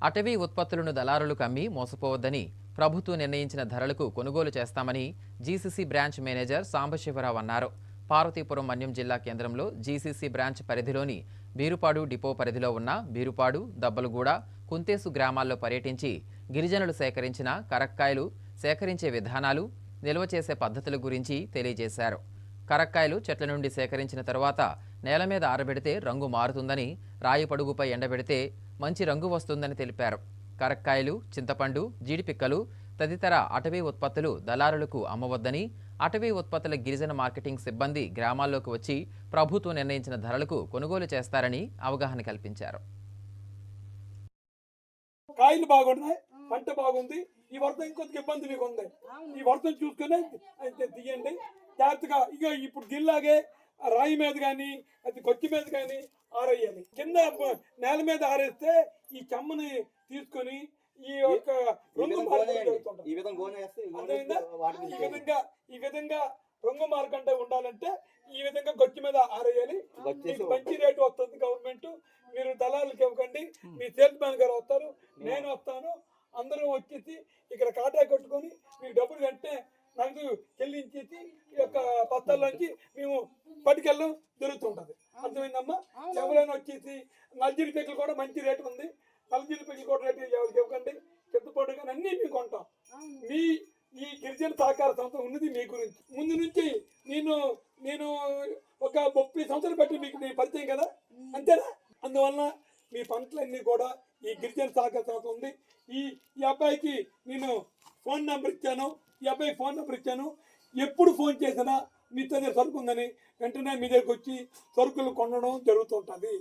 అటవీ ఉత్పత్తులను దళారులకు అమ్మి మోసపోవద్దని ప్రభుత్వం నిర్ణయించిన ధరలకు కొనుగోలు చేస్తామని జీసీసీ బ్రాంచ్ మేనేజర్ సాంబశివరావు అన్నారు. పార్వతీపురం మన్యం జిల్లా కేంద్రంలో జీసీసీ బ్రాంచ్ పరిధిలోని బీరుపాడు డిపో పరిధిలో ఉన్న బీరుపాడు దబ్బలగూడ కుంతేసు గ్రామాల్లో పర్యటించి గిరిజనులు సేకరించిన కరక్కాయలు సేకరించే విధానాలు నిల్వ చేసే పద్ధతుల గురించి తెలియజేశారు. కరక్కాయలు చెట్ల నుండి సేకరించిన తరువాత నేల మీద ఆరబెడితే రంగు మారుతుందని రాయి పడుగుపై ఎండబెడితే మంచి రంగు వస్తుందని తెలిపారు. కరక్కాయలు చింతపండు జీడిపిక్కలు తదితర అటవీ ఉత్పత్తులు దళారులకు అమ్మవద్దని అటవీ ఉత్పత్తుల గిరిజన మార్కెటింగ్ సిబ్బంది గ్రామాల్లోకి వచ్చి ప్రభుత్వం నిర్ణయించిన ధరలకు కొనుగోలు చేస్తారని అవగాహన కల్పించారు. కాయలు బాగున్నాయి పంట బాగుంది ఈ వర్షం ఇంకొంచెం ఇబ్బంది మీకు ఉంది. ఈ వర్షం చూసుకుని అయితే జాగ్రత్తగా ఇక ఇప్పుడు దీనిలాగే రాయి మీద కానీ అది కొచ్చి మీద కానీ ఆరేయాలి కింద నేల మీద ఆరేస్తే ఈ చెమ్మని తీసుకొని ఈ యొక్క రంగు. జరుగుతుంటుంది. ఈ విధంగా ఈ. విధంగా రంగు మార్కంటే ఉండాలంటే ఈ విధంగా గొచ్చి మీద ఆరేయాలి. మంచి రేటు వస్తుంది గవర్నమెంట్. మీరు దళాలకు ఇవ్వకండి. మీ సేల్స్ మ్యాన్ గారు వస్తారు. నేను వస్తాను. అందరం వచ్చేసి ఇక్కడ కాటా కట్టుకొని మీకు డబ్బులు వెంటనే నగదు చెల్లించేసి ఈ యొక్క పత్తాల్లోంచి మేము పట్టుకెళ్ళడం జరుగుతుంటది. ఎవరైనా వచ్చేసి నల్జిరి పెగ్గులు కూడా మంచి రేటు ఉంది. నల్జిరి పెగ్గులు కూడా రేటు ఇవ్వకండి. చెత్తపాటు కానీ అన్నీ మేము కొంటాం. మీ ఈ గిరిజన సహకార సంస్థ ఉన్నది మీ గురించి. ముందు నుంచి నేను నేను ఒక ముప్పై సంవత్సరాలు బట్టి మీకు నేను పరిచయం కదా? అంతేనా? అందువలన మీ పంటలన్నీ కూడా ఈ గిరిజన సహకార సంస్థ ఉంది. ఈ ఈ అబ్బాయికి నేను ఫోన్ నెంబర్ ఇచ్చాను. ఈ అబ్బాయికి ఫోన్ నెంబర్ ఇచ్చాను. ఎప్పుడు ఫోన్ చేసినా మీ దగ్గర సరుకు ఉందని వెంటనే మీ దగ్గరకు వచ్చి సరుకులు కొనడం జరుగుతుంటుంది.